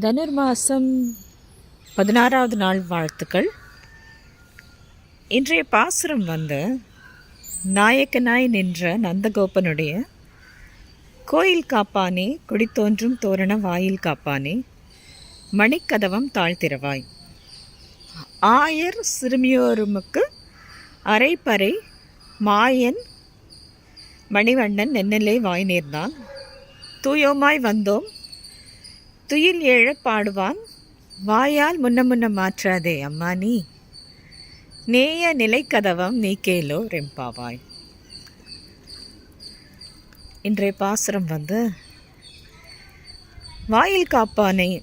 தனுர்மாசம் பதினாறாவது நாள் வாழ்த்துக்கள். இன்றைய பாசுரம் வந்து நாயக்கனாய் நின்ற நந்தகோபனுடைய கோயில் காப்பானே குடித்தோன்றும் தோரண வாயில் காப்பானே மணிக்கதவம் தாழ்த்திரவாய் ஆயர் சிறுமியோருமுக்கு அரைப்பறை மாயன் மணிவண்ணன் நென்னலே வாய் நேர்ந்தான். தூயோமாய் வந்தோம் துயில் எழப் பாடுவான் வாயால் முன்ன முன்ன மாற்றாதே அம்மா நீ. நேய நிலைக்கதவம் நீக்கேலோ ரெம்பாவாய். இன்றைய பாசுரம் வந்து வாயில் காப்பானை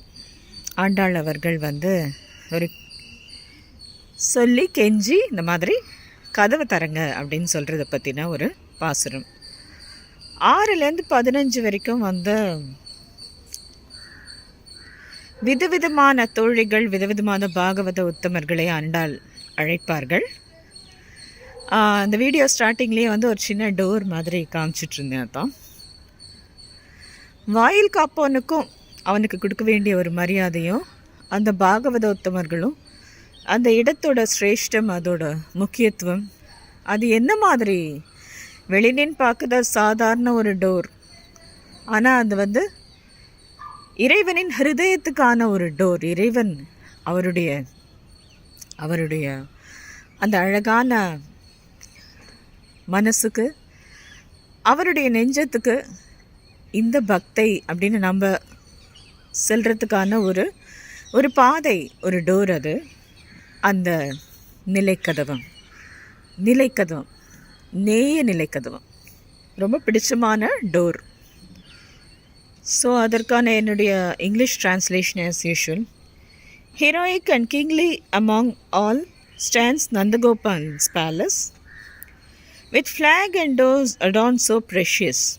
ஆண்டாள் அவர்கள் வந்து ஒரு சொல்லி கெஞ்சி இந்த மாதிரி கதவை தரங்க அப்படின்னு சொல்கிறத பற்றின ஒரு பாசுரம். ஆறுலேருந்து பதினஞ்சு வரைக்கும் வந்து விதவிதமான தோழிகள் விதவிதமான பாகவத உத்தமர்களை அண்டால் அழைப்பார்கள். அந்த வீடியோ ஸ்டார்டிங்லேயே வந்து ஒரு சின்ன டோர் மாதிரி காமிச்சிட்ருந்தேன் தான் வாயில் காப்பவனுக்கும் அவனுக்கு கொடுக்க வேண்டிய ஒரு மரியாதையும் அந்த பாகவத உத்தமர்களும் அந்த இடத்தோட சிரேஷ்டம் அதோட முக்கியத்துவம் அது என்ன மாதிரி? வெளிநின் பார்க்குற சாதாரண ஒரு டோர். ஆனால் அது வந்து இறைவனின் ஹிருதயத்துக்கான ஒரு டோர். இறைவன் அவருடைய அவருடைய அந்த அழகான மனசுக்கு அவருடைய நெஞ்சத்துக்கு இந்த பக்தை அப்படின்னு நம்ம செல்றதுக்கான ஒரு ஒரு பாதை ஒரு டோர் அது. அந்த நிலைக்கதவம் நிலைக்கதவம் நேய நிலைக்கதவம். ரொம்ப பிடிச்சமான டோர். ஸோ அதற்கான என்னுடைய English translation as usual heroic and kingly among all stands Nandagopal's palace with flag and doors adorned so precious.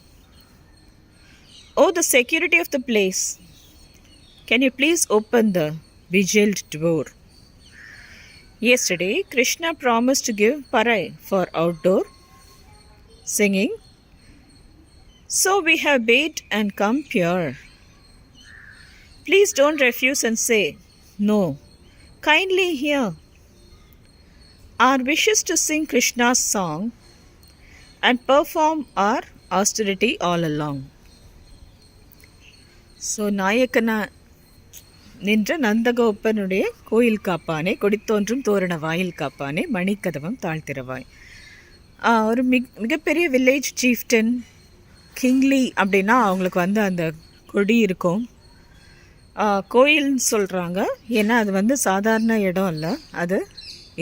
Oh, the security of the place! Can you please open the vigiled door? Yesterday, Krishna promised to give Parai for outdoor singing. So we have bade and come pure. Please don't refuse and say, No. Kindly hear. Our wishes to sing Krishna's song and perform our austerity all along. So நாயக்கனா நின்ற நந்தகோப்பனுடைய கோயில் காப்பானே கொடித்தோன்றும் தோரண வாயில் காப்பானே மணிக்கதவம் தாழ்த்திரவாய் ஒரு மிக் மிகப்பெரிய village chieftain kingly அப்படின்னா அவங்களுக்கு வந்து அந்த கொடி இருக்கும். கோயில்னு சொல்கிறாங்க ஏன்னா அது வந்து சாதாரண இடம் இல்லை. அது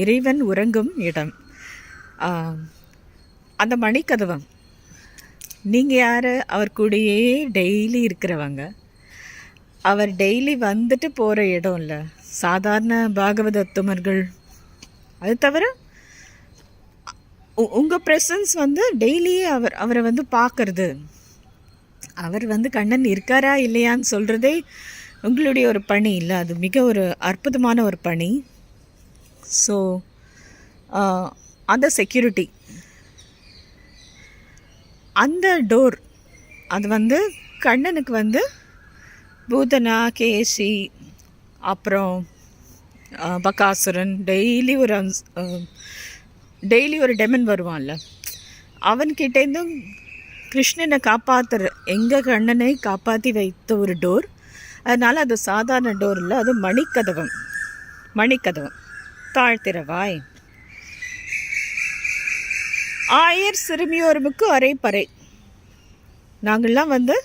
இறைவன் உறங்கும் இடம். அந்த மணிக்கதவம் நீங்கள் யார்? அவர் கூடயே டெய்லி இருக்கிறவங்க. அவர் டெய்லி வந்துட்டு போகிற இடம் இல்லை. சாதாரண பாகவதத்துமர்கள் அது தவிர உங்கள் ப்ரெசன்ஸ் வந்து டெய்லியே அவர் அவரை வந்து பார்க்கறது. அவர் வந்து கண்ணன் இருக்காரா இல்லையான்னு சொல்கிறதே உங்களுடைய ஒரு பணி இல்லை. அது மிக ஒரு அற்புதமான ஒரு பணி. ஸோ அந்த செக்யூரிட்டி அந்த டோர் அது வந்து கண்ணனுக்கு வந்து பூதனா கேசி அப்புறம் பக்காசுரன் டெய்லி ஒரு டெய்லி ஒரு டெமன் வருவான்ல. அவன்கிட்டேருந்தும் கிருஷ்ணனை காப்பாற்றுற எங்கள் கண்ணனை காப்பாற்றி வைத்த ஒரு டோர். அதனால் அது சாதாரண டோர் இல்லை அது மணிக்கதவம். மணிக்கதவம். தாழ்த்திரவாய் ஆயர் சிறுமியோருமுக்கு அரைப்பறை. நாங்கள்லாம் வந்து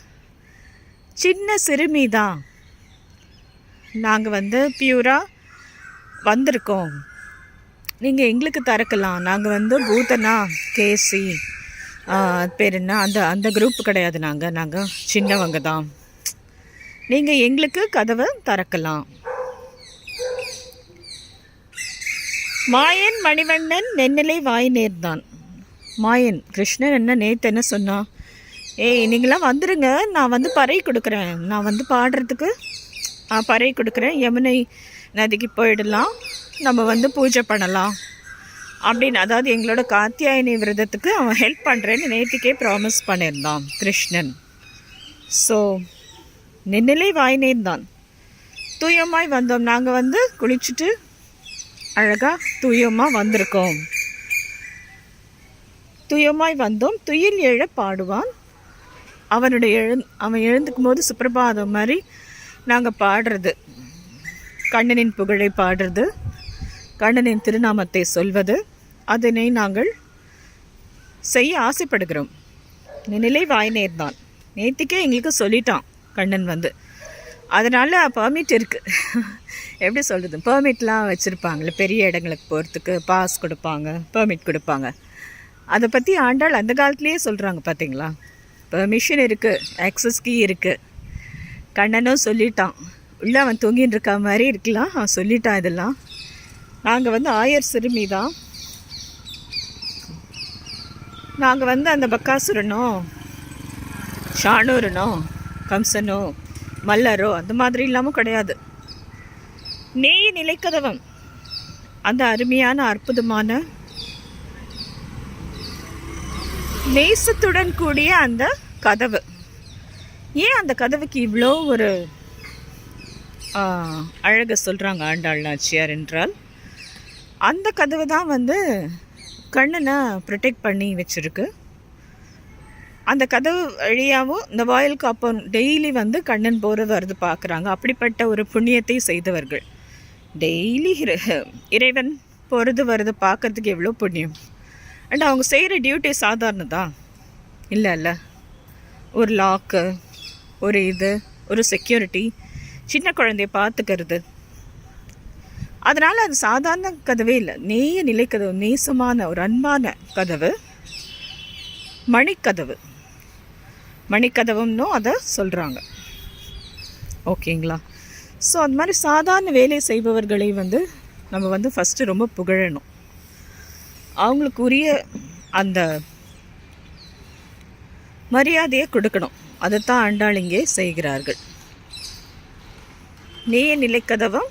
சின்ன சிறுமி தான். நாங்கள் வந்து பியூராக வந்திருக்கோம். நீங்கள் எங்களுக்கு திறக்கலாம் நாங்கள் வந்து பூதனா கேசி பேர் என்ன? அந்த அந்த குரூப் கிடையாது நாங்கள் நாங்கள் சின்னவங்க தான். நீங்கள் எங்களுக்கு கதவை திறக்கலாம் மாயன் மணிவண்ணன் நென்னிலை வாய் நேர்தான் மாயன் கிருஷ்ணன் என்ன நேத்து என்ன சொன்னான் ஏய் நீங்களாம் வந்துடுங்க நான் வந்து பறை கொடுக்குறேன். நான் வந்து பாடுறதுக்கு பறை கொடுக்குறேன். யமுனை நதிக்கு போயிடலாம். நம்ம வந்து பூஜை பண்ணலாம். அப்படின்னு அதாவது எங்களோட காத்தியாயினி விரதத்துக்கு அவன் ஹெல்ப் பண்ணுறேன்னு நேற்றுக்கே ப்ராமிஸ் பண்ணியிருந்தான் கிருஷ்ணன். ஸோ நின்னிலை வாய் தான். தூயமாய் வந்தோம். நாங்கள் வந்து குளிச்சுட்டு அழகாக தூயமாக வந்திருக்கோம். துயமாய் வந்தோம். துயில் எழ பாடுவான். அவனுடைய எழு அவன் எழுந்துக்கும் போது சுப்பிரபாதம் மாதிரி நாங்கள் பாடுறது. கண்ணனின் புகழை பாடுறது. கண்ணனின் திருநாமத்தை சொல்வது அதனை நாங்கள் செய்ய ஆசைப்படுகிறோம். நிலை வாய் நேர்தான் நேற்றுக்கே எங்களுக்கு சொல்லிட்டான் கண்ணன் வந்து. அதனால் பர்மிட் இருக்குது எப்படி சொல்கிறது பர்மிட்லாம் வச்சுருப்பாங்களே பெரிய இடங்களுக்கு போகிறதுக்கு பாஸ் கொடுப்பாங்க பர்மிட் கொடுப்பாங்க. அதை பற்றி ஆண்டாள் அந்த காலத்துலேயே சொல்கிறாங்க பார்த்தீங்களா பெர்மிஷன் இருக்குது ஆக்சஸ் கீ இருக்குது கண்ணனும் சொல்லிட்டான். உள்ளே அவன் தூங்கின்னு இருக்க மாதிரி இருக்கலாம் அவன் சொல்லிட்டான் இதெல்லாம். நாங்கள் வந்து ஆயர் சிறுமி தான். நாங்கள் வந்து அந்த பக்காசுரனோ ஷானூரனோ கம்சனோ மல்லரோ அந்த மாதிரி இல்லாமல் கிடையாது. நேய நிலைக்கதவம். அந்த அருமையான அற்புதமான நேசத்துடன் கூடிய அந்த கதவு. ஏன் அந்த கதவுக்கு இவ்வளோ ஒரு அழக சொல்கிறாங்க ஆண்டாள் நாச்சியார் என்றால்? அந்த கதவு தான் வந்து கண்ணனை ப்ரொடெக்ட் பண்ணி வச்சுருக்கு. அந்த கதவு வழியாகவும் இந்த வாயில் காப்பம் டெய்லி வந்து கண்ணன் போகிற வருது பார்க்குறாங்க அப்படிப்பட்ட ஒரு புண்ணியத்தை செய்தவர்கள். டெய்லி இறைவன் போகிறது வருது பார்க்கறதுக்கு எவ்வளோ புண்ணியம்? அண்ட் அவங்க செய்கிற டியூட்டி சாதாரணதான் இல்லை இல்லை. ஒரு லாக்கு ஒரு இது ஒரு செக்யூரிட்டி சின்ன குழந்தைய பார்த்துக்கிறது. அதனால் அது சாதாரண கதவே இல்லை. நேய நிலைக்கதவு நேசமான ஒரு அன்பான கதவு. மணிக்கதவு. மணிக்கதவுன்னும் அதை சொல்கிறாங்க ஓகேங்களா? ஸோ அந்த மாதிரி சாதாரண வேலை செய்பவர்களை வந்து நம்ம வந்து ஃபஸ்ட்டு ரொம்ப புகழணும். அவங்களுக்கு உரிய அந்த மரியாதையை கொடுக்கணும். அதைத்தான் ஆண்டாள் இங்கே செய்கிறார்கள். நேய நிலைக்கதவம்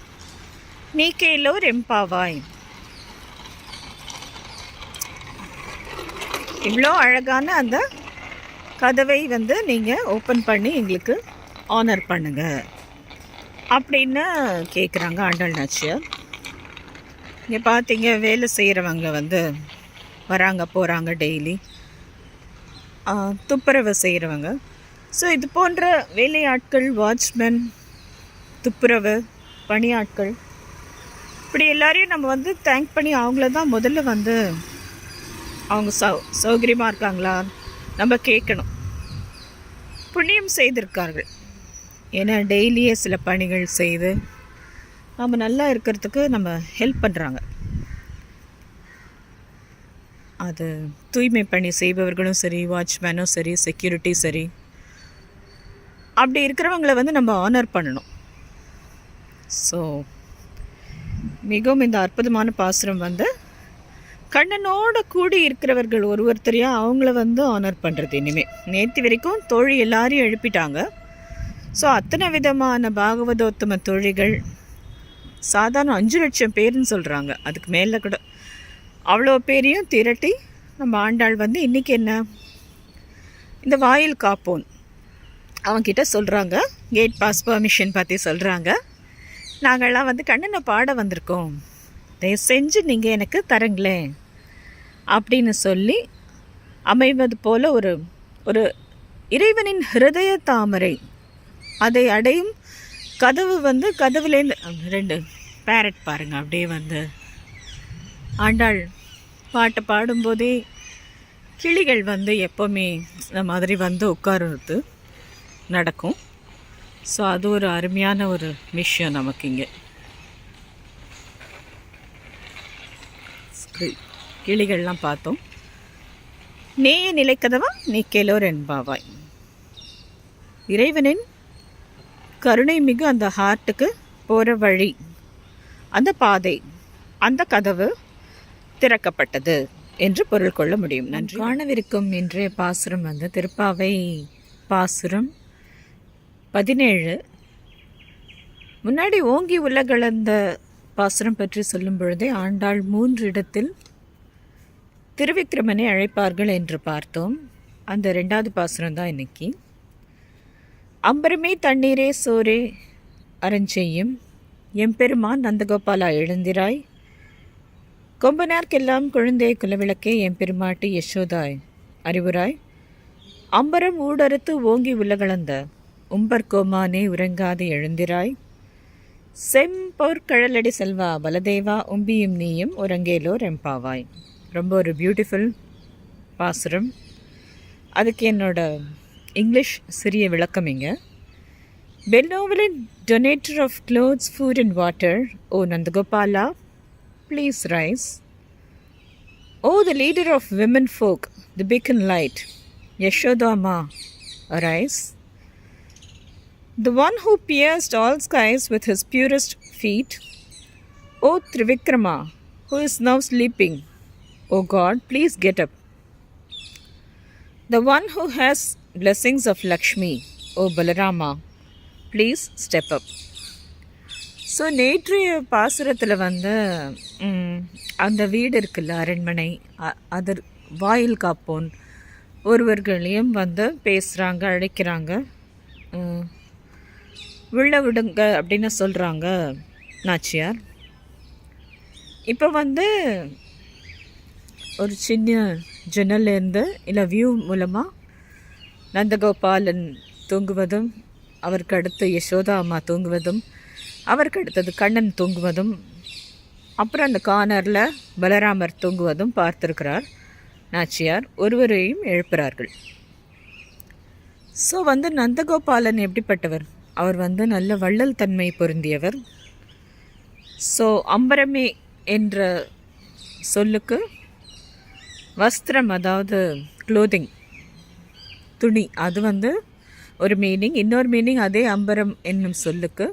நீக்கையிலோர் எம்பாவாய் இவ்வளோ அழகான அந்த கதவை வந்து நீங்கள் ஓப்பன் பண்ணி எங்களுக்கு ஆனர் பண்ணுங்க. அப்படின்னு கேட்குறாங்க ஆண்டல் நாச்சியார். இங்கே பார்த்தீங்க வேலை செய்கிறவங்க வந்து வராங்க போகிறாங்க டெய்லி. துப்புரவு செய்கிறவங்க ஸோ இது போன்ற வேலையாட்கள் வாட்ச்மேன் துப்புரவு பணியாட்கள் இப்படி எல்லாரையும் நம்ம வந்து தேங்க் பண்ணி அவங்கள தான் முதல்ல வந்து அவங்க சௌ சௌகரியமாக இருக்காங்களா? நம்ம கேட்கணும். புண்ணியம் செய்திருக்கார்கள். ஏன்னா டெய்லியே சில பணிகள் செய்து நம்ம நல்லா இருக்கிறதுக்கு நம்ம ஹெல்ப் பண்ணுறாங்க அது தூய்மை பணி செய்பவர்களும் சரி வாட்ச்மேனும் சரி செக்யூரிட்டி சரி. அப்படி இருக்கிறவங்கள வந்து நம்ம ஆனர் பண்ணணும். ஸோ மிகவும் இந்த அற்புதமான பாசுரம் வந்து கண்ணனோட கூடி இருக்கிறவர்கள் ஒரு ஒருத்தரையாக அவங்கள வந்து ஆனர் பண்ணுறது இனிமேல் நேற்று வரைக்கும் தோழி எல்லாரையும் எழுப்பிட்டாங்க. ஸோ அத்தனை விதமான பாகவதோத்தம தொழிகள் சாதாரண அஞ்சு லட்சம் பேர்னு சொல்கிறாங்க அதுக்கு மேலே கூட அவ்வளோ பேரையும் திரட்டி நம்ம ஆண்டாள் வந்து இன்றைக்கி என்ன? இந்த வாயில் காப்போன் அவங்கிட்ட சொல்கிறாங்க கேட் பாஸ் பர்மிஷன் பற்றி சொல்கிறாங்க நாங்கள்லாம் வந்து கண்ணனை பாட வந்திருக்கோம். தயவு செஞ்சு நீங்கள் எனக்கு தரங்களேன். அப்படின்னு சொல்லி அமைவது போல் ஒரு ஒரு இறைவனின் ஹிருதய தாமரை. அதை அடையும் கதவு வந்து கதவுலேருந்து ரெண்டு பேரட் பாருங்கள் அப்படியே வந்து. ஆண்டாள் பாட்டை பாடும்போதே கிளிகள் வந்து எப்போவுமே இந்த மாதிரி வந்து உட்காருறது நடக்கும். ஸோ அது ஒரு அருமையான ஒரு விஷயம் நமக்கு இங்கே கிளிகள்லாம் பார்த்தோம். நேய நிலைக்கதவா நீ கேளோர் என்பாவாய். இறைவனின் கருணை மிகு அந்த ஹார்ட்டுக்கு போகிற வழி. அந்த பாதை அந்த கதவு திறக்கப்பட்டது என்று பொருள் கொள்ள முடியும். நன்றி. காணவிருக்கும் இன்றைய பாசுரம் வந்து திருப்பாவை பாசுரம் பதினேழு. முன்னாடி ஓங்கி உலகளந்த பாசுரம் பற்றி சொல்லும் பொழுதே ஆண்டாள் மூன்று இடத்தில் திருவிக்கிரமனை அழைப்பார்கள் என்று பார்த்தோம். அந்த ரெண்டாவது பாசுரம் தான் இன்னைக்கு. அம்பரமே தண்ணீரே சோரே அரஞ்செய்யும் எம்பெருமான் நந்தகோபாலா எழுந்திராய். கொம்பனார்க்கெல்லாம் குழந்தை குலவிளக்கே எம்பெருமாட்டி யசோதாய் அறிவுராய். அம்பரம் ஊடறுத்து ஓங்கி உலகளந்த உம்பர்கோமானே உறங்காது எழுந்திராய். செம்பொற்கழலடி செல்வா பலதேவா உம்பியும் நீயும் உறங்கேலோர் எம்பாவாய். ரொம்ப ஒரு பியூட்டிஃபுல் பாசுரம். அதுக்கு என்னோட இங்கிலீஷ் சிறிய விளக்கம் இங்க. Benevolent donator of clothes food and water O Nandagopala please rise O the leader of womenfolk the big and light Yashoda rise the one who pierced all skies with his purest feet o trivikrama who is now sleeping o god please get up the one who has blessings of lakshmi o balarama please step up so நேற்றைய பாசுரத்தில் வந்து அந்த வீடு இருக்குல்ல அரண்மனை other வாயில் காப்போன் ஒருவர்களையும் வந்து பேசுகிறாங்க அழைக்கிறாங்க விழ விடுங்க அப்படின்னு சொல்கிறாங்க நாச்சியார். இப்போ வந்து ஒரு சின்ன ஜன்னல்லேருந்து இல்லை வியூ மூலமாக நந்தகோபாலன் தூங்குவதும் அவருக்கு அடுத்து யசோதா அம்மா தூங்குவதும் அவருக்கு அடுத்தது கண்ணன் தூங்குவதும் அப்புறம் அந்த கார்னரில் பலராமர் தூங்குவதும் பார்த்துருக்கிறார் நாச்சியார். ஒருவரையும் எழுப்புகிறார்கள். ஸோ வந்து நந்தகோபாலன் எப்படிப்பட்டவர்? அவர் வந்து நல்ல வள்ளல் தன்மை பொருந்தியவர். ஸோ அம்பரமே என்ற சொல்லுக்கு வஸ்திரம் அதாவது க்ளோதிங் துணி அது வந்து ஒரு மீனிங் இன்னொரு மீனிங் அதே அம்பரம் என்னும் சொல்லுக்கு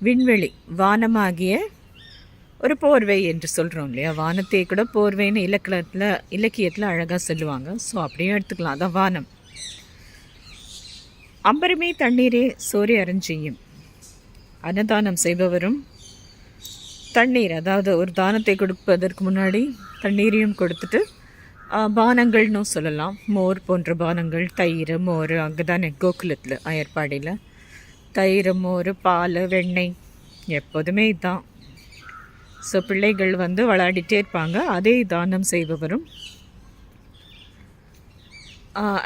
விண்வெளி வானமாகிய ஒரு போர்வை என்று சொல்கிறோம் இல்லையா? வானத்தை கூட போர்வைன்னு இலக்கணத்தில் இலக்கியத்தில் அழகாக சொல்லுவாங்க. ஸோ அப்படியே எடுத்துக்கலாம். அதான் வானம். அம்பருமே தண்ணீரே சோரி அருஞ்செய்யும் அன்னதானம் செய்பவரும் தண்ணீர் அதாவது ஒரு தானத்தை கொடுப்பதற்கு முன்னாடி தண்ணீரையும் கொடுத்துட்டு பானங்கள்னு சொல்லலாம். மோர் போன்ற பானங்கள் தயிர் மோர் அங்கே தானே கோகுலத்தில் அயற்பாடியில் தயிர் மோர் பால் வெண்ணெய் எப்போதுமே இதுதான் ஸோ பிள்ளைகள் வந்து விளையாடிட்டே இருப்பாங்க. அதே தானம் செய்பவரும்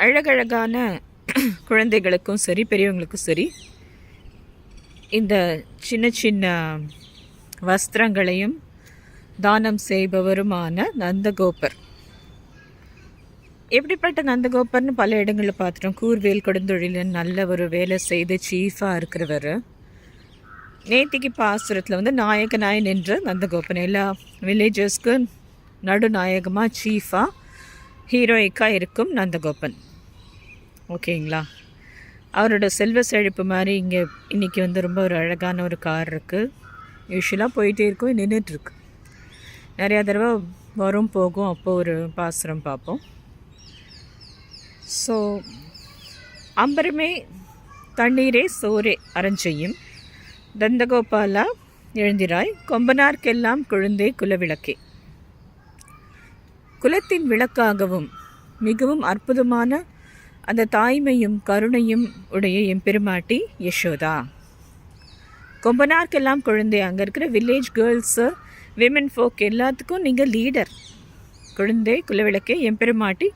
அழகழகான குழந்தைகளுக்கும் சரி பெரியவங்களுக்கும் சரி இந்த சின்ன சின்ன வஸ்திரங்களையும் தானம் செய்பவருமான நந்தகோபர். எப்படிப்பட்ட நந்தகோபர்னு பல இடங்களில் பார்த்துட்டோம். கூர்வேல் கொடுந்தொழிலன் நல்ல ஒரு வேலை செய்து சீஃபாக இருக்கிறவர். நேத்திக்கு பாசுரத்தில் வந்து நாயகனாய் நின்று நந்தகோபன். எல்லா வில்லேஜஸ்க்கு நடுநாயகமாக சீஃபாக ஹீரோயிக்காக இருக்கும் நந்தகோபன். ஓகேங்களா? அவரோட செல்வ செழிப்பு மாதிரி இங்கே இன்றைக்கி வந்து ரொம்ப ஒரு அழகான ஒரு கார் இருக்குது யூஸ்வலாக போயிட்டே இருக்கும் நின்றுட்டுருக்கு நிறையா தடவை வரும் போகும் அப்போ ஒரு பாசுரம் பார்ப்போம். ஸோ அம்பரமே தண்ணீரே சோரே அரஞ்செய்யும் தந்தகோபாலா எழுந்திராய் கொம்பனார்க்கெல்லாம் குழந்தை குலவிளக்கே. குலத்தின் விளக்காகவும் மிகவும் அற்புதமான அந்த தாய்மையும் கருணையும் உடைய எம்பெருமாட்டி யசோதா. கொம்பனார்க்கெல்லாம் குழந்தை அங்கே இருக்கிற வில்லேஜ் கேர்ள்ஸு விமன் ஃபோக் எல்லாத்துக்கும் நீங்கள் லீடர் குழந்தை குலவிளக்கே எம்பெருமாட்டி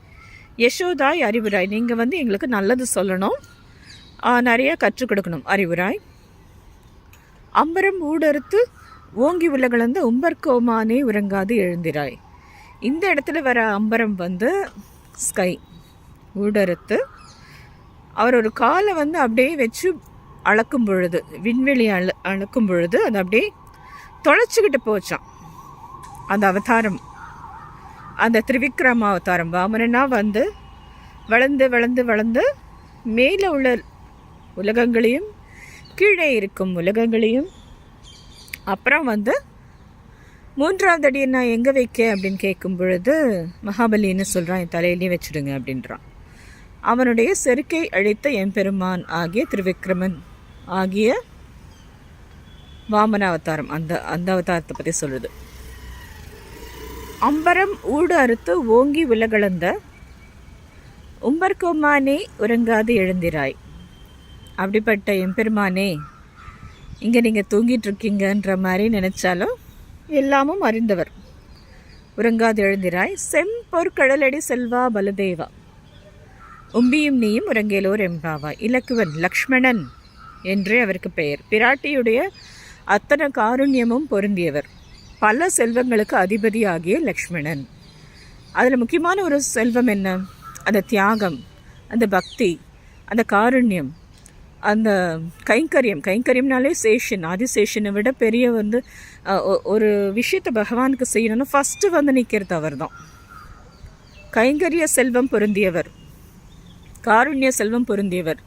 யசோதாய் அறிவுராய். நீங்கள் வந்து எங்களுக்கு நல்லது சொல்லணும். நிறையா நிறைய கற்றுக் கொடுக்கணும் அறிவுராய். அம்பரம் ஊடறுத்து ஓங்கி உலகளந்த உம்பர்கோமானே உறங்காது எழுந்திராய். இந்த இடத்துல வர அம்பரம் வந்து ஸ்கை ஊடறுத்து அவர் ஒரு காலை வந்து அப்படியே வச்சு அளக்கும் பொழுது விண்வெளி அள அளக்கும் பொழுது அது அப்படியே தொலைச்சிக்கிட்டு போச்சான் அந்த அவதாரம் அந்த திரிவிக்ரம அவதாரம் வாமனனா வந்து வளர்ந்து வளர்ந்து வளர்ந்து மேலே உள்ள உலகங்களையும் கீழே இருக்கும் உலகங்களையும் அப்புறம் வந்து மூன்றாவது அடியை நான் எங்கே வைக்க அப்படின்னு கேட்கும் பொழுது மகாபலின்னு சொல்கிறான் என் தலையிலேயே வச்சுடுங்க அப்படின்றான். அவனுடைய செருக்கை அழித்த எம்பெருமான் ஆகிய திருவிக்ரமன் ஆகிய வாமன அவதாரம் அந்த அந்த அவதாரத்தை பற்றி சொல்லுது அம்பரம் ஊடு அறுத்து ஓங்கி விலகளந்த உம்பர்கோமானே உறங்காது எழுந்திராய். அப்படிப்பட்ட எம்பெருமானே இங்கே நீங்கள் தூங்கிட்டு இருக்கீங்கன்ற மாதிரி நினச்சாலும் எல்லாமும் அறிந்தவர். உறங்காது எழுந்திராய். செம்பொற்கடலடி செல்வா பலதேவா. உம்பியும் நீயும் உரங்கேலூர் எம்பாவா இலக்குவன் லக்ஷ்மணன் என்றே அவருக்கு பெயர். பிராட்டியுடைய அத்தனை காருண்யமும் பொருந்தியவர். பல செல்வங்களுக்கு அதிபதியாகிய லக்ஷ்மணன். அதில் முக்கியமான ஒரு செல்வம் என்ன? அந்த தியாகம் அந்த பக்தி அந்த காருண்யம் அந்த கைங்கரியம். கைங்கரியம்னாலே சேஷன் ஆதிசேஷனை விட பெரிய வந்து ஒ- ஒரு விஷயத்தை பகவானுக்கு செய்யணும்னா ஃபஸ்ட்டு வந்து நிற்கிறது அவர் தான் கைங்கரிய செல்வம் பொருந்தியவர். காருண்ய செல்வம் பொருந்தியவர்.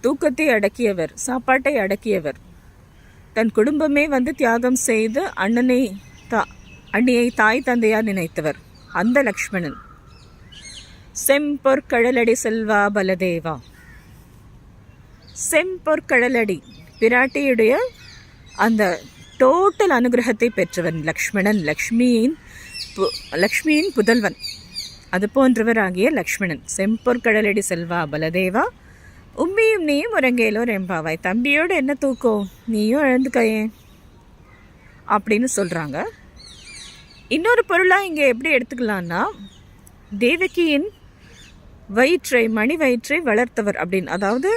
தூக்கத்தை அடக்கியவர் சாப்பாட்டை அடக்கியவர். தன் குடும்பமே வந்து தியாகம் செய்து அண்ணனை தா அண்ணியை தாய் தந்தையார் நினைத்தவர் அந்த லக்ஷ்மணன். செம்பொற்கழலடி செல்வா பலதேவா. செம்பொற்கழலடி பிராட்டியுடைய அந்த டோட்டல் அனுகிரகத்தை பெற்றவன் லக்ஷ்மணன் லக்ஷ்மியின் பு- லக்ஷ்மியின் புதல்வன். அது போன்றவராகிய லக்ஷ்மணன். செம்பொற்கடலடி செல்வா பலதேவா. உம்மியும் நீயும் உரங்கையிலோ ரெம்பாவாய் தம்பியோடு என்ன தூக்கம்? நீயும் எழுந்துக்கையே அப்படின்னு சொல்கிறாங்க இன்னொரு பொருளாக இங்கே எப்படி எடுத்துக்கலான்னா தேவகியின் வயிற்றை மணி வயிற்றை வளர்த்தவர் அப்படின்னு. அதாவது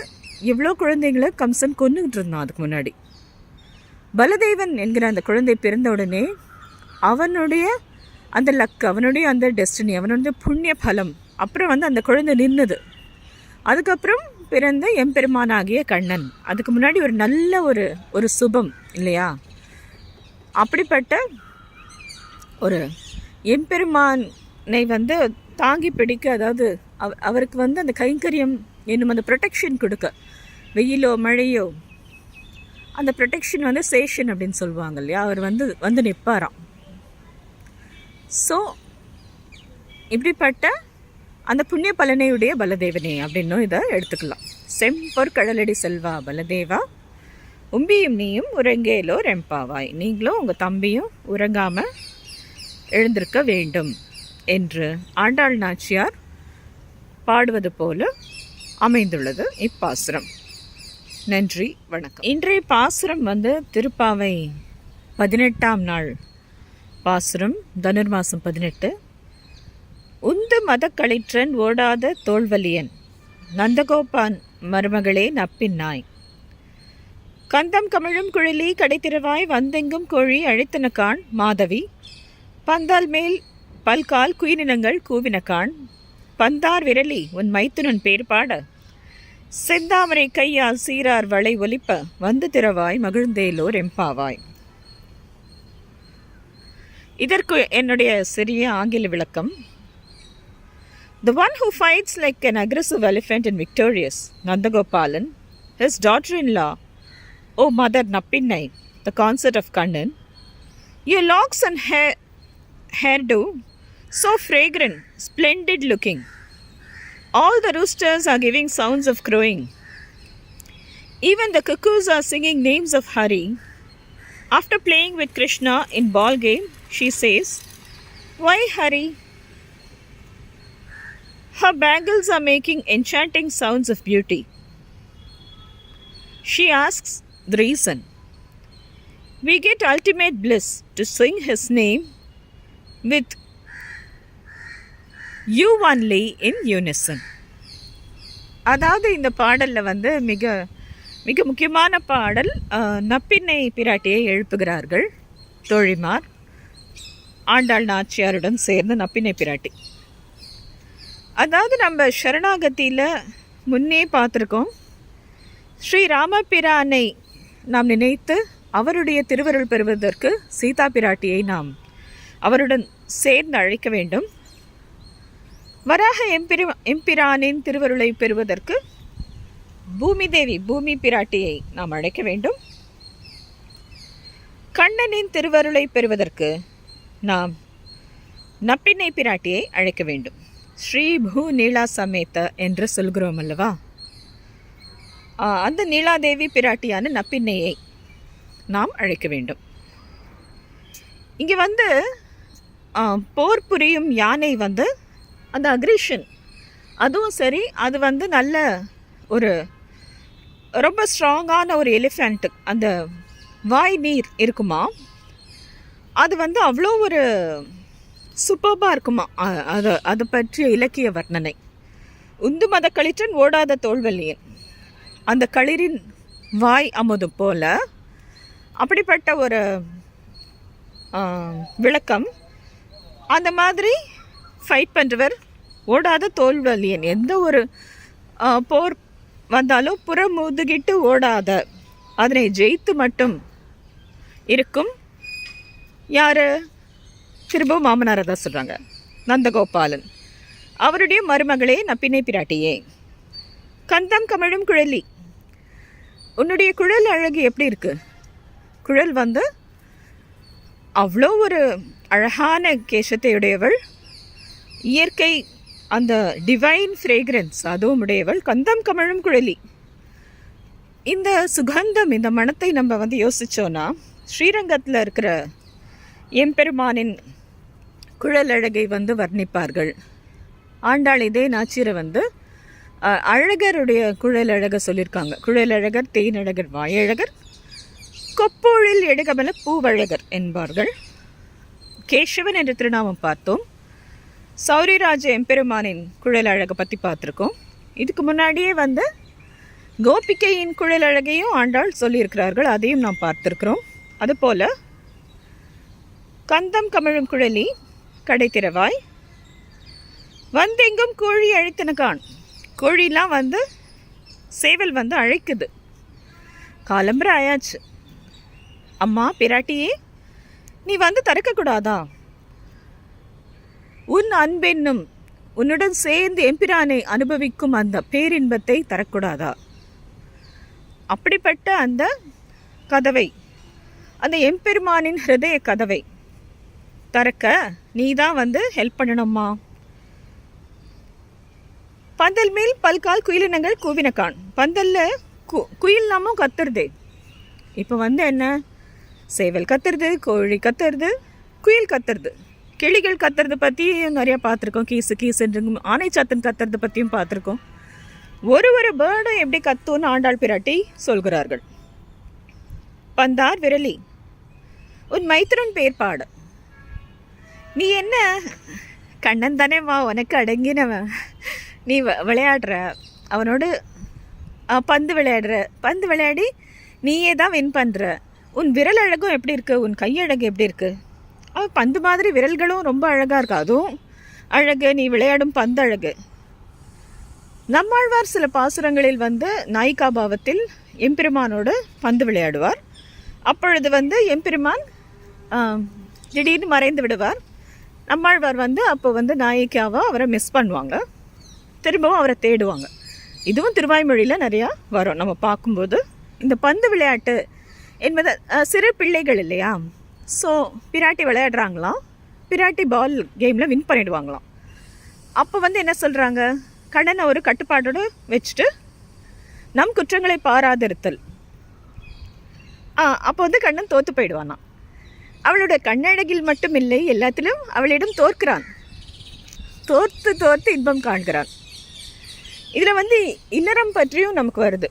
எவ்வளோ குழந்தைங்களை கம்சன் கொன்னுகிட்டு இருந்தான் அதுக்கு முன்னாடி. பலதேவன் என்கிற அந்த குழந்தை பிறந்த உடனே அவனுடைய அந்த லக் அவனுடைய அந்த டெஸ்டினி அவனுடைய புண்ணிய பலம் அப்புறம் வந்து அந்த குழந்தை நின்னுது. அதுக்கப்புறம் பிறந்த எம்பெருமானாகிய கண்ணன். அதுக்கு முன்னாடி ஒரு நல்ல ஒரு ஒரு சுபம் இல்லையா? அப்படிப்பட்ட ஒரு எம்பெருமானை வந்து தாங்கி பிடிக்க அதாவது அவ அவருக்கு வந்து அந்த கைங்கரியம் என்னும் அந்த ப்ரொடெக்ஷன் கொடுக்க. வெயிலோ மழையோ அந்த ப்ரொடெக்ஷன் வந்து சேஷன் அப்படின்னு சொல்லுவாங்க இல்லையா? அவர் வந்து வந்து நிற்பாராம். ஸோ இப்படிப்பட்ட அந்த புண்ணிய பலனையுடைய பலதேவனே அப்படின்னும் இதை எடுத்துக்கலாம். செம்பொர் கடலடி செல்வா பலதேவா. உம்பியும் நீயும் உறங்கேலோ ரெம்பாவாய். நீங்களும் உங்கள் தம்பியும் உறங்காமல் எழுந்திருக்க வேண்டும் என்று ஆண்டாள் நாச்சியார் பாடுவது போல அமைந்துள்ளது இப்பாசுரம். நன்றி வணக்கம். இன்றைய பாசுரம் வந்து திருப்பாவை பதினெட்டாம் நாள் பாசுரம் தனுர்மாசம் பதினெட்டு. உந்து மதக்களிற்றன் ஓடாத தோல்வலியன் நந்தகோபான் மருமகளே நப்பின் நாய் கந்தம் கமிழும் குழலி கடைத்திரவாய் வந்தெங்கும் கோழி அழைத்தனக்கான் மாதவி பந்தால் மேல் பல்கால் குயிரினங்கள் கூவினக்கான் பந்தார் விரலி உன் மைத்துனன் பேர் பாட செந்தாமரை கையால் சீரார் வளை ஒலிப்ப வந்து திறவாய் மகிழ்ந்தேலோர் எம்பாவாய் இதற்கு என்னுடைய சிறிய ஆங்கில விளக்கம் The one who fights like an aggressive elephant and victorious, Nandagopalan, his daughter in law, O Mother Nappinai, the consort of Kannan, your locks and hair, hairdo, so fragrant, splendid looking. All the roosters are giving sounds of crowing. Even the cuckoos are singing names of Hari. After playing with Krishna in ball game, she says, Why hurry? Her bangles are making enchanting sounds of beauty. She asks the reason. We get ultimate bliss to sing his name with you only in unison. அதாவது இந்த பாடலில் வந்து மிக மிக முக்கியமான பாடல் அஹ், நப்பின்னை பிராட்டியை எழுப்புகிறார்கள் தோழிமார் ஆண்டாள் நாச்சியாருடன் சேர்ந்து நப்பினை பிராட்டி. அதாவது நம்ம ஷரணாகத்தியில் முன்னே பார்த்துருக்கோம். ஸ்ரீ ராமபிரானை நாம் நினைத்து அவருடைய திருவருள் பெறுவதற்கு சீதா பிராட்டியை நாம் அவருடன் சேர்ந்து அழைக்க வேண்டும். வராக எம்பிரி எம்பிரானின் திருவருளை பெறுவதற்கு பூமி தேவி பூமி பிராட்டியை நாம் அழைக்க வேண்டும். கண்ணனின் திருவருளை பெறுவதற்கு நாம் நப்பின்னை பிராட்டியை அழைக்க வேண்டும். ஸ்ரீ பூ நீலா சமேத என்று சொல்கிறோம் அல்லவா? அந்த நீலாதேவி பிராட்டியான நப்பின்னையை நாம் அழைக்க வேண்டும். இங்கே வந்து போர் புரியும் யானை வந்து அந்த அக்ரிஷன். அதுவும் சரி அது வந்து நல்ல ஒரு ரொம்ப ஸ்ட்ராங்கான ஒரு எலிஃபெண்ட்டு அந்த வாய் நீர் இருக்குமா? அது வந்து அவ்வளோ ஒரு சூப்பர்பாக இருக்குமா? அது அது அதை பற்றிய இலக்கிய வர்ணனை. உந்து மத களிற்றன் ஓடாத தோல்வல்லியன் அந்த களிரின் வாய் அமுதும் போல அப்படிப்பட்ட ஒரு விளக்கம். அந்த மாதிரி ஃபைட் பண்ணுறவர் ஓடாத தோல்வலியன் எந்த ஒரு போர் வந்தாலும் புறமுதுகிட்டு ஓடாத. அதனை ஜெயித்து மட்டும் இருக்கும். யார்? திரும்பவும் மாமனாரை தான் சொல்கிறாங்க நந்தகோபாலன். அவருடைய மருமகளே நப்பினை பிராட்டியே. கந்தம் கமழும் குழலி. உன்னுடைய குழல் அழகு எப்படி இருக்கு? குழல் வந்து அவ்வளோ ஒரு அழகான கேசத்தை உடையவள் இயற்கை அந்த டிவைன் ஃப்ரேக்ரன்ஸ் அதுவும் உடையவள். கந்தம் கமழும் குழலி. இந்த சுகந்தம் இந்த மனத்தை நம்ம வந்து யோசிச்சோன்னா ஸ்ரீரங்கத்தில் இருக்கிற எம்பெருமானின் குழல் அழகை வந்து வர்ணிப்பார்கள். ஆண்டாள் இதே நாச்சிரை வந்து அழகருடைய குழல் அழகை சொல்லியிருக்காங்க குழல் அழகர் தேனழகர் வாயழகர் கொப்போழில் எடுகமல பூவழகர் என்பார்கள். கேசவன் என்ற திருநாமம் பார்த்தோம். சௌரிராஜ எம்பெருமானின் குழல் அழகை பற்றி பார்த்துருக்கோம். இதுக்கு முன்னாடியே வந்து கோபிகையின் குழல் அழகையும் ஆண்டாள் சொல்லியிருக்கிறார்கள். அதையும் நாம் பார்த்துருக்குறோம். அதுபோல் கந்தம் கமிழும் குழலி கடை திறவாய். வந்தெங்கும் கோழி அழைத்தனகான் கோழிலாம் வந்து சேவல் வந்து அழைக்குது. காலம்பர ஆயாச்சு. அம்மா பிராட்டியே நீ வந்து திறக்கக்கூடாதா உன் அன்பென்னும் உன்னுடன் சேர்ந்து எம்பிரானை அனுபவிக்கும் அந்த பேரின்பத்தை தரக்கூடாதா? அப்படிப்பட்ட அந்த கதவை அந்த எம்பெருமானின் ஹிருதய கதவை திறக்க நீ தான் வந்து ஹெல்ப் பண்ணணும்மா. பந்தல் மேல் பல்கால் குயிலினங்கள் கூவினக்கான் பந்தலில் கு குயில் நாமும் கத்துறதே. இப்போ வந்து என்ன? சேவல் கத்துறது கோழி கத்துறது குயில் கத்துறது. கிளிகள் கத்துறது பற்றியும் நிறையா பார்த்துருக்கோம். கீசு கீசுன்னு ஆனை சாத்தன் கத்துறது பற்றியும் பார்த்துருக்கோம். ஒரு ஒரு பேர்டும் எப்படி கத்துன்னு ஆண்டாள் பிராட்டி சொல்கிறார்கள். பந்தார் விரலி. உன் மைத்திரன் பேர் பாடு. நீ என்ன? கண்ணன் தானே வா உனக்கு அடங்கினவன். நீ வ- விளையாடுற. அவனோடு ஆ, பந்து விளையாடுற. பந்து விளையாடி நீயே தான் வின் பண்ணுற உன் விரல் அழகும் எப்படி இருக்கு? உன் கையழகு எப்படி இருக்கு? அவன் பந்து மாதிரி விரல்களும் ரொம்ப அழகாக இருக்கு. அதுவும் அழகு நீ விளையாடும் பந்து அழகு. நம்மாழ்வார் சில பாசுரங்களில் வந்து நாய்க்கா பாவத்தில் எம்பெருமானோடு பந்து விளையாடுவார். அப்பொழுது வந்து எம்பெருமான் திடீர்னு மறைந்து விடுவார். நம்மாழ்வார் வந்து அப்போ வந்து நாயக்கியாவை அவரை மிஸ் பண்ணுவாங்க. திரும்பவும் அவரை தேடுவாங்க. இதுவும் திருவாய்மொழியில் நிறையா வரும். நம்ம பார்க்கும்போது இந்த பந்து விளையாட்டு என்பது சிறு பிள்ளைகள் இல்லையா? ஸோ பிராட்டி விளையாடுறாங்களாம். பிராட்டி பால் கேமில் வின் பண்ணிடுவாங்களாம். அப்போ வந்து என்ன சொல்கிறாங்க கண்ணனை ஒரு கட்டுப்பாடோடு வச்சுட்டு நம் குற்றங்களை பாராதிருத்தல். ஆ அப்போ வந்து கண்ணன் தோற்று போயிடுவானா அவளோட கண்ணழகில் மட்டும் இல்லை எல்லாத்திலும் அவளிடம் தோற்கிறான். தோர்த்து தோர்த்து இன்பம் காண்கிறான். இதில் வந்து இல்லறம் பற்றியும் நமக்கு வருது.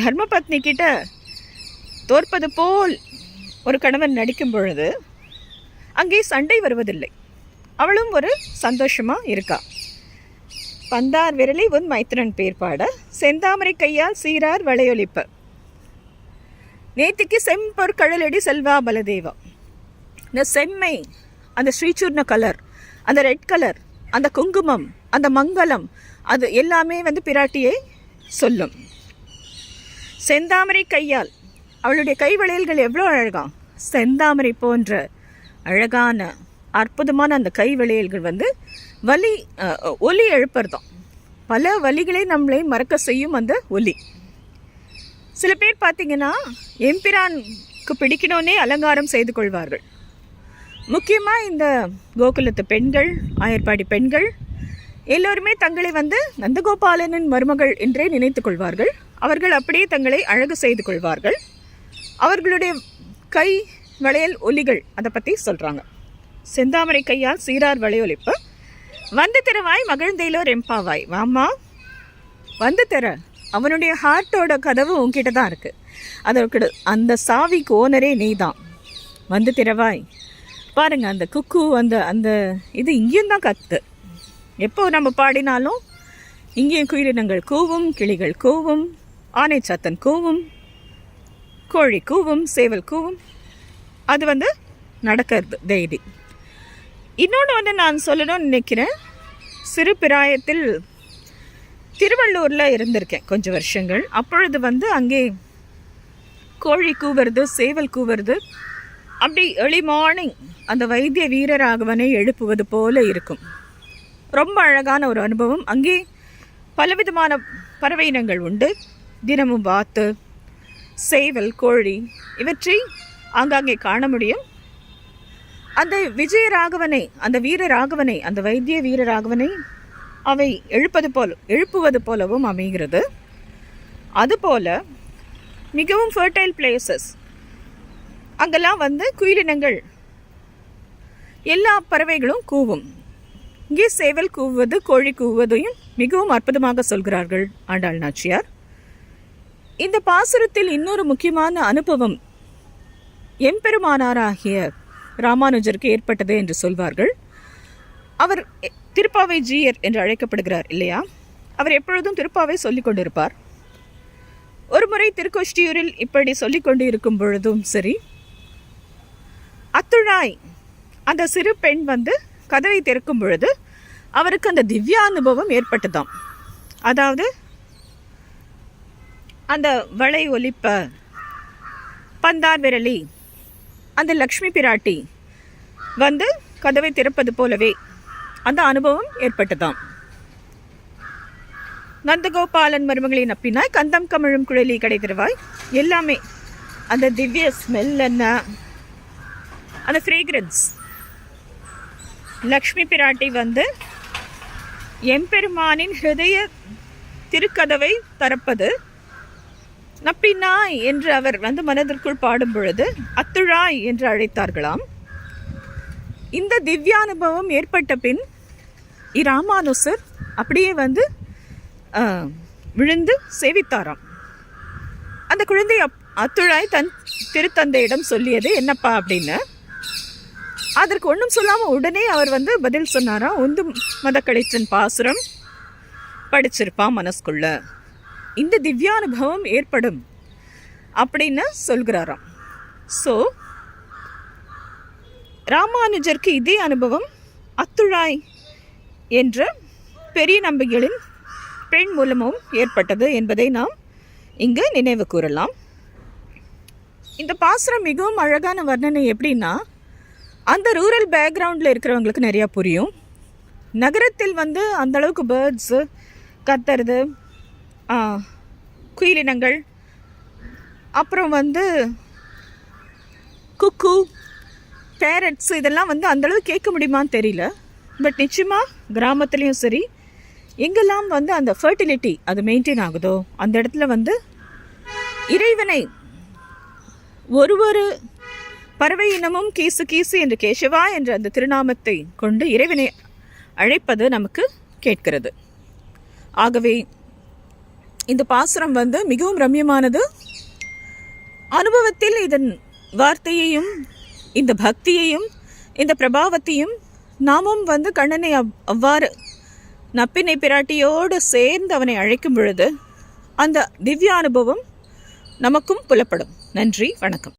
தர்மபத்னி கிட்ட தோற்பது போல் ஒரு கணவன் நடிக்கும் பொழுது அங்கே சண்டை வருவதில்லை. அவளும் ஒரு சந்தோஷமாக இருக்கா. பந்தார் விரலி உன் மைத்திரன் பேர் பாட செந்தாமரை கையால் சீரார் வளையொலிப்பர் நேற்றுக்கு செம்பொரு கடலடி செல்வா பலதேவா. இந்த செம்மை அந்த ஸ்ரீசூர்ண கலர் அந்த ரெட் கலர் அந்த குங்குமம் அந்த மங்களம் அது எல்லாமே வந்து பிராட்டியை சொல்லும். செந்தாமரை கையால் அவளுடைய கைவளையல்கள் எவ்வளோ அழகா. செந்தாமரை போன்ற அழகான அற்புதமான அந்த கை வளையல்கள் வந்து வலி ஒலி எழுப்புறதாம். பல வலிகளை நம்மளை மறக்க செய்யும் அந்த ஒலி. சில பேர் பார்த்தீங்கன்னா எம்பிரானுக்கு பிடிக்கணும்னே அலங்காரம் செய்து கொள்வார்கள். முக்கியமாக இந்த கோகுலத்து பெண்கள் ஆயர்பாடி பெண்கள் எல்லோருமே தங்களை வந்து நந்தகோபாலனின் மருமகள் என்றே நினைத்து கொள்வார்கள். அவர்கள் அப்படியே தங்களை அழகு செய்து கொள்வார்கள். அவர்களுடைய கை வளையல் ஒலிகள் அதை பற்றி சொல்கிறாங்க செந்தாமரை கையால் சீரார் வளையொலிப்பு. வந்து திறவாய் மகிழ்ந்தேலோ ரெம்பாவாய். வாமா வந்து திற அவனுடைய ஹார்ட்டோட கதவு உன்கிட்ட தான் இருக்குது அதற்கு அந்த சாவிக்கு ஓனரே நீ தான் வந்து திறவாய். பாருங்கள் அந்த குக்கு அந்த அந்த இது இங்கேயும் தான் கத்து. எப்போ நம்ம பாடினாலும் இங்கேயும் குயிலினங்கள் கூவும் கிளிகள் கூவும் ஆனை சாத்தன் கூவும் கோழி கூவும் சேவல் கூவும். அது வந்து நடக்கிறது டெய்லி இன்னொன்று வந்து நான் சொல்லணும்னு நினைக்கிறேன் சிறு பிராயத்தில் திருவள்ளூரில் இருந்திருக்கேன் கொஞ்சம் வருஷங்கள். அப்பொழுது வந்து அங்கே கோழி கூவுறது சேவல் கூவுறது அப்படி ஏர்லி மார்னிங் அந்த வைத்திய வீரராகவனை எழுப்புவது போல இருக்கும். ரொம்ப அழகான ஒரு அனுபவம். அங்கே பலவிதமான பறவை இனங்கள் உண்டு. தினமும் வாத்து சேவல் கோழி இவற்றை ஆங்காங்கே காண முடியும். அந்த விஜயராகவனை அந்த வீரராகவனை அந்த வைத்திய வீரராகவனை அவை எழுப்பது போல் எழுப்புவது போலவும் அமைகிறது. அதுபோல மிகவும் ஃபர்டைல் பிளேசஸ் அங்கெல்லாம் வந்து குயிலினங்கள். எல்லா பறவைகளும் கூவும். இங்கே சேவல் கூவுவது கோழி கூவுவதையும் மிகவும் அற்புதமாக சொல்கிறார்கள் ஆண்டாள் நாச்சியார். இந்த பாசுரத்தில் இன்னொரு முக்கியமான அனுபவம் எம்பெருமானாராகிய ராமானுஜருக்கு ஏற்பட்டது என்று சொல்வார்கள். அவர் திருப்பாவை ஜீயர் என்று அழைக்கப்படுகிறார் இல்லையா? அவர் எப்பொழுதும் திருப்பாவை சொல்லிக் கொண்டிருப்பார். ஒரு முறை திருக்கோஷ்டியூரில் இப்படி சொல்லிக் கொண்டு இருக்கும் பொழுதும் சரி அத்துழாய் அந்த சிறு பெண் வந்து கதவை திறக்கும் பொழுது அவருக்கு அந்த திவ்யா அனுபவம் ஏற்பட்டதாம். அதாவது அந்த வளை ஒலிப்ப பந்தார் விரலி அந்த லக்ஷ்மி பிராட்டி வந்து கதவை திறப்பது போலவே அந்த அனுபவம் ஏற்பட்டதாம். நந்தகோபாலன் மருமகளின் அப்பினாய் கந்தம் கமிழும் குழலி கடை எல்லாமே அந்த திவ்ய ஸ்மெல் என்ன? அந்த ஃப்ரேக்ரன்ஸ் லக்ஷ்மி பிராட்டி வந்து எம்பெருமானின் ஹிருதய திருக்கதவை தரப்பது நப்பினாய் என்று அவர் வந்து மனதிற்குள் பாடும் பொழுது அத்துழாய் என்று அழைத்தார்களாம். இந்த திவ்யானுபவம் ஏற்பட்ட பின் இராமானுசர் அப்படியே வந்து விழுந்து சேவித்தாராம். அந்த குழந்தை அப்- அத்துழாய் தன் திருத்தந்தையிடம் சொல்லியது என்னப்பா அப்படின்னு? அதற்கு ஒன்றும் சொல்லாமல் உடனே அவர் வந்து பதில் சொன்னாராம் உந்து மதக்கடைச்சன் பாசுரம் படிச்சிருப்பான் மனசுக்குள்ள. இந்த திவ்யானுபவம் ஏற்படும் அப்படின்னு சொல்கிறாராம். ஸோ ராமானுஜருக்கு இதே அனுபவம் அத்துழாய் என்ற பெரிய நம்பிக்கைகளின் பெண் மூலமும் ஏற்பட்டது என்பதை நாம் இங்கு நினைவு கூறலாம். இந்த பாசுரம் மிகவும் அழகான வர்ணனை எப்படின்னா அந்த ரூரல் பேக்ரவுண்டில் இருக்கிறவங்களுக்கு நிறையா புரியும். நகரத்தில் வந்து அந்தளவுக்கு பேர்ட்ஸு கத்துறது ஆ, குயிலினங்கள் அப்புறம் வந்து குக்கு பேரட்ஸ் இதெல்லாம் வந்து அந்தளவு கேட்க முடியுமான்னு தெரியல. பட் நிச்சயமாக கிராமத்துலேயும் சரி எங்கெல்லாம் வந்து அந்த ஃபர்டிலிட்டி அது மெயின்டைன் ஆகுதோ அந்த இடத்துல வந்து இறைவனை ஒரு ஒரு பறவை இனமும் கீசு கீசு என்று கேசவா என்ற அந்த திருநாமத்தை கொண்டு இறைவனை அழைப்பது நமக்கு கேட்கிறது. ஆகவே இந்த பாசுரம் வந்து மிகவும் ரம்யமானது. அனுபவத்தில் இதன் வார்த்தையையும் இந்த பக்தியையும் இந்த பிரபாவத்தையும் நாமும் வந்து கண்ணனை அவ் அவ்வாறு நப்பினை பிராட்டியோடு சேர்ந்து அவனை அழைக்கும் பொழுது அந்த திவ்ய அனுபவம் நமக்கும் புலப்படும். நன்றி வணக்கம்.